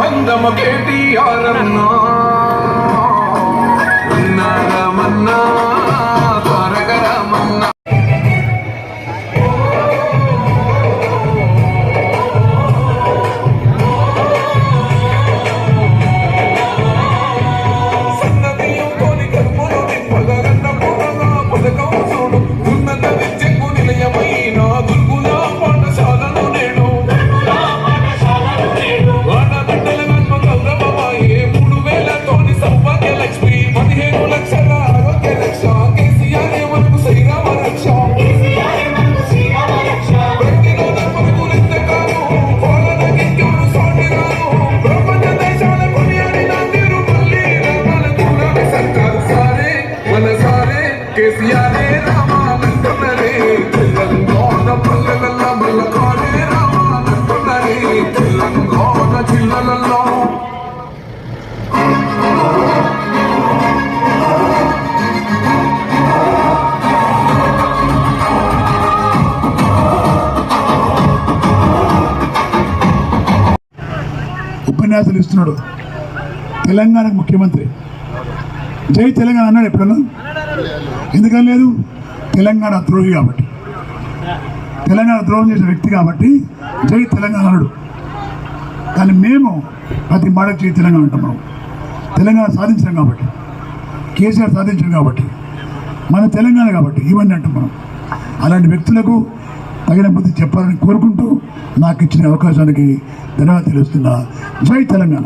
భంగమ కేటీఆర్ అన్నా. మన్నా కేసీఆరే రామాలంటున్నరే తెలంగాణ పల్లెలల్ల మల్లకాడే తెలంగాణ జిల్లలలో ఉపన్యాసాలు ఇస్తున్నాడు. తెలంగాణకు ముఖ్యమంత్రి. జై తెలంగాణ అన్నాడు ఎప్పుడన్నా? ఎందుకని లేదు? తెలంగాణ ద్రోహి కాబట్టి. తెలంగాణ ద్రోహం చేసిన వ్యక్తి కాబట్టి జై తెలంగాణడు కానీ మేము ప్రతి మాటకు జై తెలంగాణ అంటాం మనం. తెలంగాణ సాధించాం కాబట్టి. కేసీఆర్ సాధించాం కాబట్టి. మన తెలంగాణ కాబట్టి ఇవన్నీ అంటాం మనం. అలాంటి వ్యక్తులకు తగిన బుద్ధి చెప్పాలని కోరుకుంటూ నాకు ఇచ్చిన అవకాశానికి ధన్యవాదాలు తెలుస్తున్నా. జై తెలంగాణ.